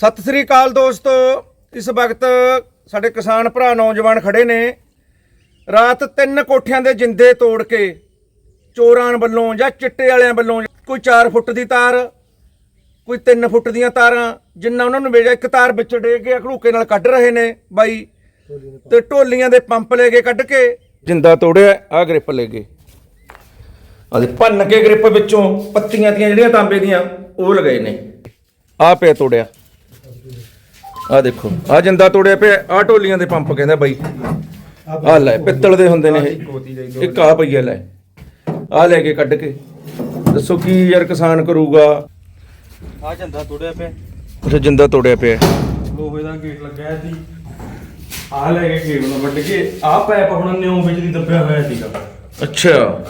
ਸਤਿ ਸ੍ਰੀ ਅਕਾਲ ਦੋਸਤੋ, ਇਸ ਵਕਤ ਸਾਡੇ ਕਿਸਾਨ ਭਰਾ ਨੌਜਵਾਨ ਖੜੇ ਨੇ। ਰਾਤ ਤਿੰਨ ਕੋਠਿਆਂ ਦੇ ਜਿੰਦੇ ਤੋੜ ਕੇ ਚੋਰਾਂ ਵੱਲੋਂ ਜਾਂ ਚਿੱਟੇ ਵਾਲਿਆਂ ਵੱਲੋਂ ਕੋਈ 4 ਫੁੱਟ ਦੀ ਤਾਰ, ਕੋਈ 3 ਫੁੱਟ ਦੀਆਂ ਤਾਰਾਂ, ਜਿੰਨਾ ਉਹਨਾਂ ਨੂੰ ਵੇਜਿਆ ਇੱਕ ਤਾਰ ਵਿੱਚ ਡੇ ਕੇ ਅਖੜੂਕੇ ਨਾਲ ਕੱਢ ਰਹੇ ਨੇ ਬਾਈ। ਤੇ ਢੋਲੀਆਂ ਦੇ ਪੰਪ ਲੈ ਕੇ ਕੱਢ ਕੇ ਜਿੰਦਾ ਤੋੜਿਆ ਆ ਗ੍ਰਿਪ ਲੈ ਗਏ ਆਦੇ ਭੰਨ ਕੇ ਗ੍ਰਿਪ ਵਿੱਚੋਂ ਪੱਤੀਆਂ ਦੀਆਂ ਜਿਹੜੀਆਂ ਤਾਂਬੇ ਦੀਆਂ, ਉਹ ਲਗਾਏ ਨੇ। ਆ ਪਿਆ ਤੋੜਿਆ। ਆ ਦੇਖੋ ਆ ਜਿੰਦਾ ਤੋੜਿਆ ਪਿਆ ਆ ਢੋਲੀਆਂ ਦੇ ਪੰਪ ਕਹਿੰਦਾ ਬਾਈ। ਆ ਲੈ ਪਿੱਤਲ ਦੇ ਹੁੰਦੇ ਨੇ ਇਹ। ਇੱਕ ਆ ਪਈਆ ਲੈ। ਆ ਲੈ ਕੇ ਕੱਢ ਕੇ। ਦੱਸੋ ਕੀ ਯਾਰ ਕਿਸਾਨ ਕਰੂਗਾ? ਆ ਝੰਡਾ ਤੋੜਿਆ ਪਿਆ। ਅੱਛਾ ਜਿੰਦਾ ਤੋੜਿਆ ਪਿਆ। ਲੋਹੇ ਦਾ ਗੇਟ ਲੱਗਿਆ ਸੀ ਆ ਲੈ ਕੇ ਕੇਬਲ ਵੱਢ ਕੇ ਆ ਪਾਈਪ ਹੁਣ ਨਿਉ ਵਿੱਚ ਦੀ ਦੱਬਿਆ ਹੋਇਆ ਸੀਗਾ। ਅੱਛਾ।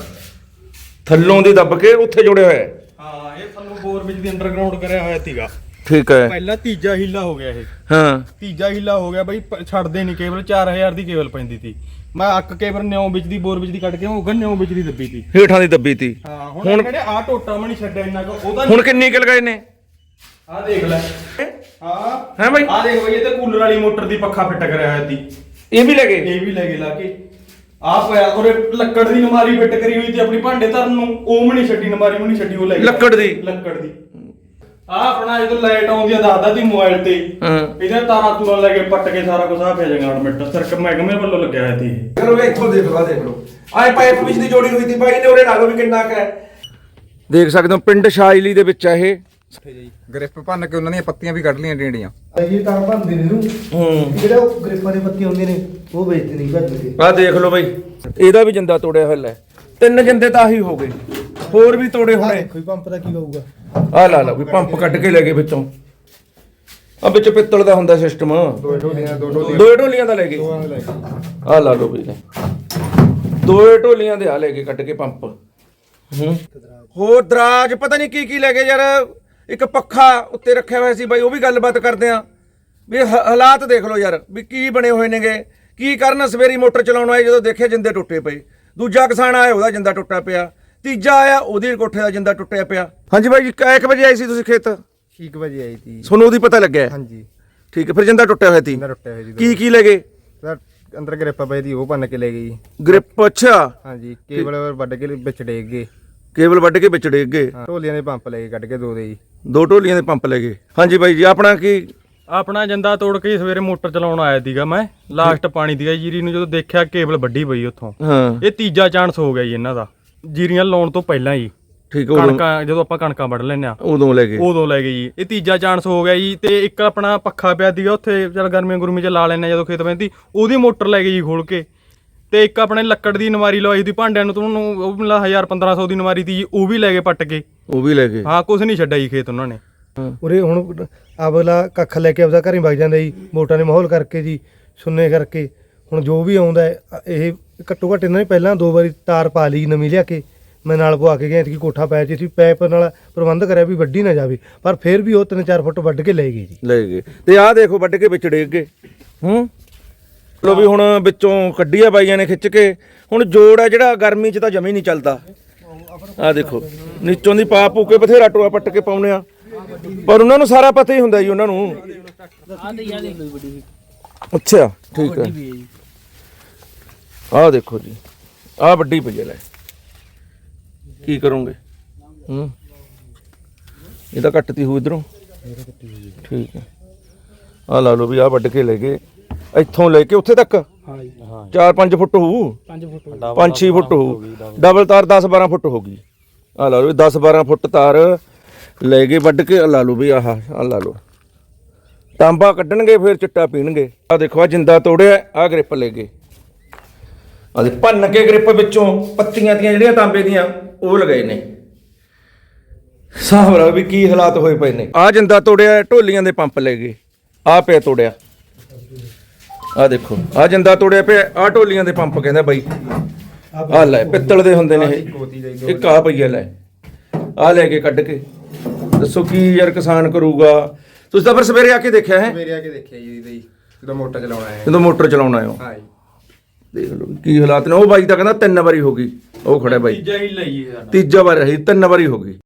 ਥੱਲੋਂ ਦੀ ਦੱਬ ਕੇ ਉੱਥੇ ਜੁੜਿਆ ਹੋਇਆ। ਹੈ। ਹਾਂ ਇਹ ਥੱਲੋਂ ਬੋਰ ਵਿੱਚ ਦੀ ਅੰਡਰਗਰਾਉਂਡ ਕਰਿਆ ਹੋਇਆ ਸੀਗਾ। ਠੀਕ ਹੈ। ਪਹਿਲਾ ਤੀਜਾ ਹੀਲਾ ਹੋ ਗਿਆ ਇਹ। ਹਾਂ। ਤੀਜਾ ਹੀਲਾ ਹੋ ਗਿਆ ਬਈ ਪ- ਛੱਡਦੇ ਨਹੀਂ ਕੇਬਲ 4000 ਦੀ ਕੇਬਲ ਪੈਂਦੀ ਸੀ ਮੈਂ ਅੱਕ ਕੇਬਲ ਨਿਉ ਵਿੱਚ ਦੀ ਬੋਰ ਵਿੱਚ ਦੀ ਕੱਢ ਕੇ ਉਹ ਗਨ ਵਿੱਚ ਦੀ ਦੱਬੀ ਸੀ ਹੇਠਾਂ ਦੀ ਦੱਬੀ ਤੀ। ਹਾਂ ਹੁਣ- ਹੁਣ ਕਹਿੰਦੇ ਆ ਟੋਟਾ ਮਣੀ ਛੱਡਿਆ ਇੰਨਾ ਕੁ ਉਹਦਾ ਹੁਣ ਕਿੰਨੀ ਕਿਲ ਗਏ ਨੇ? ਆ ਦੇਖ ਲੈ। ਹਾਂ। ਹੈ ਬਾਈ? ਆ ਦੇਖ ਬਈ ਇਹ ਤੇ ਕੂਲਰ ਵਾਲੀ ਮੋਟਰ ਦੀ ਪੱਖਾ ਫਿੱਟ ਕਰਿਆ ਹੋਇਆ ਸੀ ਇਹ ਵੀ ਲੈ ਗਏ? ਇਹ ਵੀ ਲੈ ਕੇ ਲਾ ਕੇ। ਆ ਪਿਆ ਉਹਰੇ ਲੱਕੜ ਦੀ ਨਮਾਰੀ ਫਿੱਟ ਕਰੀ ਹੋਈ ਤੇ ਆਪਣੀ ਭਾਂਡੇ ਧਰਨ ਨੂੰ। ਉਹ ਵੀ ਨਹੀਂ ਛੱਡੀ ਨਮਾਰੀ ਵੀ ਨਹੀਂ ਛੱਡੀ ਉਹ ਲੈ ਕੇ ਲੱਕੜ ਦੀ? ਲੱਕੜ ਦੀ। ਆ ਆਪਣਾ ਜਦੋਂ ਲਾਈਟ ਆਉਂਦੀ ਆ ਦੱਸਦਾ ਤੀ ਮੋਬਾਈਲ ਤੇ। ਹਾਂ। ਇਹਦੇ ਤਾਰਾਂ ਤੂਰਾਂ ਲੈ ਕੇ ਪੱਟ ਕੇ ਸਾਰਾ ਕੁਝ ਆ ਪਿਆ ਜਗਾ ਮਿੰਟ ਸਰਕ ਮਹਿਕਮੇ ਵੱਲੋਂ ਲੱਗਿਆ ਹੋਇਆ ਤੀ ਇਹ। ਚਲੋ ਵੇ ਇੱਥੋਂ ਦੇਖ ਲਓ ਦੇਖ ਲਓ। ਆਏ ਪਾਈਪ ਵਿੱਚ ਦੀ ਜੋੜੀ ਹੋਈ ਸੀ ਬਾਈ ਨੇ ਉਹਦੇ ਨਾਲ ਵੀ ਕਿੰਨਾ ਕੁ ਹੈ? ਦੇਖ ਸਕਦੇ ਹੋ ਪਿੰਡ ਸ਼ਾਇਲੀ ਦੇ ਵਿੱਚ ਆ ਇਹ। ਗ੍ਰਿਪ ਭੰਨ ਕੇ ਉਹਨਾਂ ਦੀਆਂ ਪੱਤੀਆਂ ਵੀ ਕੱਢ ਲੀਆਂ ਡੇਂਡੀਆਂ। ਇਹ ਤਾਂ ਭੰਦੇ ਨੇ ਇਹਨੂੰ। ਹੂੰ। ਜਿਹੜਾ ਉਹ ਗ੍ਰਿਫਾਂ ਦੇ ਪੱਤੇ ਹੁੰਦੇ ਨੇ ਉਹ ਵੇਚਦੇ ਨਹੀਂ ਭੱਜ ਕੇ। ਆ ਦੇਖ ਲਓ ਬਾਈ ਇਹਦਾ ਵੀ ਜਿੰਦਾ ਤੋੜਿਆ ਹੋਇਆ ਲੈ। ਤਿੰਨ ਜਿੰਦੇ ਤਾਂ ਆਹੀ ਹੋ ਗਏ। ਹੋਰ ਵੀ ਤੋੜੇ ਹੋਣੇ। ਕੋਈ ਪੰਪ ਦਾ ਕੀ ਹੋਊਗਾ? ਆ ਲਾ ਲਾ ਵੀ ਪੰਪ ਕੱਢ ਕੇ ਲੈ ਗਏ ਵਿੱਚੋਂ। ਆ ਵਿੱਚ ਪਿੱਤਲ ਦਾ ਹੁੰਦਾ ਸਿਸਟਮ ਦੋ ਢੋਲੀਆਂ ਦੋ ਢੋਲੀਆਂ। ਦੋ ਢੋਲੀਆਂ ਦਾ ਲੈ ਗਏ। ਆ ਲਾ ਲਓ ਵੀ। ਦੋ ਢੋਲੀਆਂ ਦੇ ਆ ਲੈ ਕੇ ਕੱਢ ਕੇ ਪੰਪ। ਹੋਰ ਦਰਾਜ ਪਤਾ ਨਹੀਂ ਕੀ ਕੀ ਲੈ ਗਏ ਯਾਰ। ਇੱਕ ਪੱਖਾ ਉੱਤੇ ਰੱਖਿਆ ਹੋਇਆ ਸੀ ਬਾਈ ਉਹ ਵੀ ਗੱਲਬਾਤ ਕਰਦੇ ਆ। ਵੀ ਹਾਲਾਤ ਦੇਖ ਲਓ ਯਾਰ ਵੀ ਕੀ ਬਣੇ ਹੋਏ ਨੇਗੇ। ਕੀ ਕਰਨ ਸਵੇਰੀ ਮੋਟਰ ਚਲਾਉਣ ਆਏ ਜਦੋਂ ਦੇਖਿਆ ਜਿੰਦੇ ਟੁੱਟੇ ਪਏ। ਦੂਜਾ ਕਿਸਾਨ ਆਇਆ ਉਹਦਾ ਜਿੰਦਾ ਟੁੱਟਾ ਪਿਆ। ਤੀਜਾ ਆਇਆ ਉਹਦੀ ਕੋਠੇ ਦਾ ਜਿੰਦਾ ਟੁੱਟਿਆ ਪਿਆ। ਹਾਂਜੀ ਬਾਈ ਜੀ ਕਿੰਨੇ ਵਜੇ ਆਏ ਸੀ ਤੁਸੀਂ ਖੇਤ? 6 ਵਜੇ ਆਈ ਸੀ। ਤੁਹਾਨੂੰ ਉਹਦੀ ਪਤਾ ਲੱਗਿਆ? ਹੈ? ਹਾਂਜੀ। ਠੀਕ ਹੈ ਫਿਰ ਜਿੰਦਾ ਟੁੱਟਿਆ ਹੋਇਆ ਸੀ। ਇਹਨਾਂ ਰੁੱਟਿਆ ਹੋਇਆ ਜੀ ਕੀ ਕੀ ਲੈ ਗਏ? ਉਹਦਾ ਅੰਦਰ ਗ੍ਰਿਪ ਪਈ ਦੀ ਉਹ ਭੰਨ ਕੇ ਲੈ ਗਈ। ਗ੍ਰਿਪ ਅੱਛਾ। ਹਾਂਜੀ ਕੇਬਲ ਵੱਢ ਕੇ ਵਿੱਚ ਡੇਗ ਗਏ। ਕੇਬਲ ਵੱਢ ਕੇ ਵਿੱਚ ਡੇਗ ਗਏ? ਹਾਂ, ਢੋਲੀਆਂ ਦੇ ਪੰਪ ਲੈ ਕੇ ਕੱਢ ਕੇ ਦੋ ਦੇ ਜੀ। ਦੋ ਢੋਲੀਆਂ ਦੇ ਪੰਪ ਲੈ ਗਏ। ਹਾਂਜੀ ਬਾਈ ਜੀ ਆਪਣਾ ਕੀ? ਆਪਣਾ ਜੰਦਾ ਤੋੜ ਕੇ ਸਵੇਰੇ ਮੋਟਰ ਚਲਾਉਣ ਆਇਆ ਸੀਗਾ ਮੈਂ। ਲਾਸਟ ਪਾਣੀ ਦੀਗਾ ਜੀਰੀ ਨੂੰ ਜਦੋਂ ਦੇਖਿਆ ਕੇਬਲ ਵੱਡੀ ਪਈ ਉੱਥੋਂ। ਹਾਂ। ਇਹ ਤੀਜਾ ਚਾਂਸ ਹੋ ਗਿਆ ਜੀ ਇਹਨਾਂ ਦਾ। ਜੀਰੀਆਂ ਲਾਉਣ ਤੋਂ ਪਹਿਲਾਂ ਹੀ ਠੀਕ ਹੈ ਉਦੋਂ ਕਣਕਾਂ ਜਦੋਂ ਆਪਾਂ ਕਣਕਾਂ ਵੱਢ ਲੈਂਦੇ ਆ ਉਦੋਂ ਲੈ ਗਏ ਉਦੋਂ ਲੈ ਗਏ ਜੀ। ਇਹ ਤੀਜਾ ਚਾਂਸ ਹੋ ਗਿਆ ਜੀ ਤੇ ਇੱਕ ਆਪਣਾ ਪੱਖਾ ਪਿਆ ਸੀਗਾ ਉੱਥੇ ਚਲ ਗਰਮੀਆਂ ਗੁਰਮੀ ਚ ਲਾ ਆ ਜਦੋਂ ਖੇਤ ਪੈਂਦੀ ਉਹਦੀ ਮੋਟਰ ਲੈ ਗਏ ਜੀ ਖੋਲ ਕੇ। ਤੇ ਇੱਕ ਆਪਣੇ ਲੱਕੜ ਦੀ ਨਵਾਰੀ ਲਵਾਈ ਦੀ ਭਾਂਡਿਆਂ ਨੂੰ ਤੁਹਾਨੂੰ ਉਹ ਵੀ 1000 1500 ਦੀ ਨਵਾਰੀ ਤੀ ਜੀ ਉਹ ਵੀ ਲੈ ਕੇ ਪੱਟ ਕੇ। ਉਹ ਵੀ ਲੈ ਗਏ ਹਾਂ ਕੁਝ ਨਹੀਂ ਛੱਡਿਆ ਜੀ ਖੇਤ ਉਹਨਾਂ ਨੇ। ਉਰੇ ਹੁਣ ਅਗਲਾ ਕੱਖ ਲੈ ਕੇ ਆਪਦਾ ਘਰੇ ਵਗ ਜਾਂਦਾ ਜੀ ਮੋਟਾਂ ਨੇ ਮਾਹੌਲ ਕਰਕੇ ਜੀ ਸੁੰਨੇ ਕਰਕੇ। ਹੁਣ ਜੋ ਵੀ ਆਉਂਦਾ ਇਹ ਘੱਟੋ ਘੱਟ ਇਹਨਾਂ ਨੇ ਪਹਿਲਾਂ ਦੋ ਵਾਰੀ ਤਾਰ ਪਾ ਲਈ ਨਵੀਂ ਲਿਆ ਕੇ। ਮੈਂ ਨਾਲ ਪਵਾ ਕੇ ਗਿਆ ਕਿ ਕੋਠਾ ਪੈ ਜੀ ਸੀ, ਪੈਪ ਨਾਲ ਪ੍ਰਬੰਧ ਕਰਿਆ ਵੀ ਵੱਡੀ ਨਾ ਜਾਵੇ, ਪਰ ਫਿਰ ਵੀ ਉਹ 3-4 ਫੁੱਟ ਵੱਢ ਕੇ ਲੈ ਗਏ ਜੀ। ਲੈ ਗਏ। ਤੇ ਆਹ ਦੇਖੋ ਵੱਢ ਕੇ ਵਿੱਚ ਡੇਗ ਗਏ। ਹੂੰ? ਲੋ ਵੀ ਹੁਣ ਵਿੱਚੋਂ ਕੱਢੀ ਆ ਬਾਈਆਂ ਨੇ ਖਿੱਚ ਕੇ। ਹੁਣ ਜੋੜ ਆ ਜਿਹੜਾ ਗਰਮੀ 'ਚ ਤਾਂ ਜਮੇ ਨਹੀਂ ਚੱਲਦਾ। ਆਹ ਦੇਖੋ, ਨੀਚੋਂ ਦੀ ਪਾ ਪੂ ਬਥੇਰਾ ਟੋਆ ਪੱਟ ਕੇ ਪਾਉਣੇ ਆ। ਪਰ ਉਹਨਾਂ ਨੂੰ ਸਾਰਾ ਪਤਾ ਹੀ ਹੁੰਦਾ ਜੀ ਉਹਨਾਂ ਨੂੰ। ਅੱਛਾ, ਠੀਕ ਹੈ ਆਹ ਦੇਖੋ ਜੀ ਆਹ ਵੱਡੀ ਪਈ ਹੈ। ਲੈ ਕੀ ਕਰੋਗੇ? ਹੂੰ। ਇਹ ਤਾਂ ਕੱਟਤੀ ਹੋ ਇਧਰੋਂ। ਠੀਕ ਹੈ। ਆ ਲਾ ਲਓ ਵੀ ਆ ਵੱਢ ਕੇ ਲੈ ਗਏ। ਇੱਥੋਂ ਲੈ ਕੇ ਉੱਥੇ ਤੱਕ? ਹਾਂ ਜੀ। 4-5 ਫੁੱਟ ਹੋਊ? 5 ਫੁੱਟ 5-6 ਫੁੱਟ ਹੋਊ। ਡਬਲ। ਤਾਰ 10-12 ਫੁੱਟ ਹੋ ਗਈ। ਆ ਲਾ ਲਓ 10-12 ਫੁੱਟ ਤਾਰ ਲੈ ਗਏ ਵੱਢ ਕੇ ਆ ਲਾ ਲਓ ਵੀ ਆਹ ਆ ਲਾ ਲਓ। ਤਾਂਬਾ ਕੱਢਣਗੇ ਫਿਰ ਚਿੱਟਾ ਪੀਣਗੇ। ਆ ਦੇਖੋ ਆ ਜਿੰਦਾ ਤੋੜਿਆ ਆ ਗ੍ਰਿਪ ਲੈ ਗਏ। ਆ ਦੇ ਭੰਨ ਕੇ ਗ੍ਰਿਪ ਵਿੱਚੋਂ ਪੱਤੀਆਂ ਦੀਆਂ ਜਿਹੜੀਆਂ ਤਾਂਬੇ ਦੀਆਂ ਉਹ ਲਗਾਏ ਨੇ। ਹਿਸਾਬ ਲਾ ਵੀ ਕੀ ਹਾਲਾਤ ਹੋਏ ਪਏ ਨੇ। ਆ ਜਿੰਦਾ ਤੋੜਿਆ ਢੋਲੀਆਂ ਦੇ ਪੰਪ ਲੈ ਗਏ। ਆ ਪਿਆ ਤੋੜਿਆ। ਆ ਦੇਖੋ ਆ ਜਿੰਦਾ ਤੋੜਿਆ ਪਿਆ ਆ ਢੋਲੀਆਂ ਦੇ ਪੰਪ ਕਹਿੰਦਾ ਬਾਈ। ਆ ਲੈ ਪਿੱਤਲ ਦੇ ਹੁੰਦੇ ਨੇ ਇਹ। ਇੱਕ ਆ ਪਈਆ ਲੈ। ਆ ਲੈ ਕੇ ਕੱਢ ਕੇ। ਦੱਸੋ ਕੀ ਯਾਰ ਕਿਸਾਨ ਕਰੂਗਾ। ਤੁਸੀਂ ਤਾਂ ਫਿਰ ਸਵੇਰੇ ਆ ਕੇ ਦੇਖਿਆ ਹੈ? ਮੇਰੇ ਆ ਕੇ ਦੇਖਿਆ ਜੀ ਜਦੋਂ ਮੋਟਰ ਚਲਾਉਣਾ ਹੈ। ਜਦੋਂ ਮੋਟਰ ਚਲਾਉਣ ਆਇਓ ਹਾਂ ਜੀ। ਦੇਖ ਲਓ ਕੀ ਹਾਲਾਤ ਨੇ। ਉਹ ਬਾਈ ਤਾਂ ਕਹਿੰਦਾ ਤਿੰਨ ਵਾਰੀ ਹੋ ਗਈ। ਉਹ ਖੜਾ ਬਾਈ। ਤੀਜਾ ਹੀ ਲਈਏ ਸਾਡਾ। ਤੀਜਾ ਵਾਰ ਰਹੀ ਤਿੰਨ ਵਾਰੀ ਹੋ ਗਈ।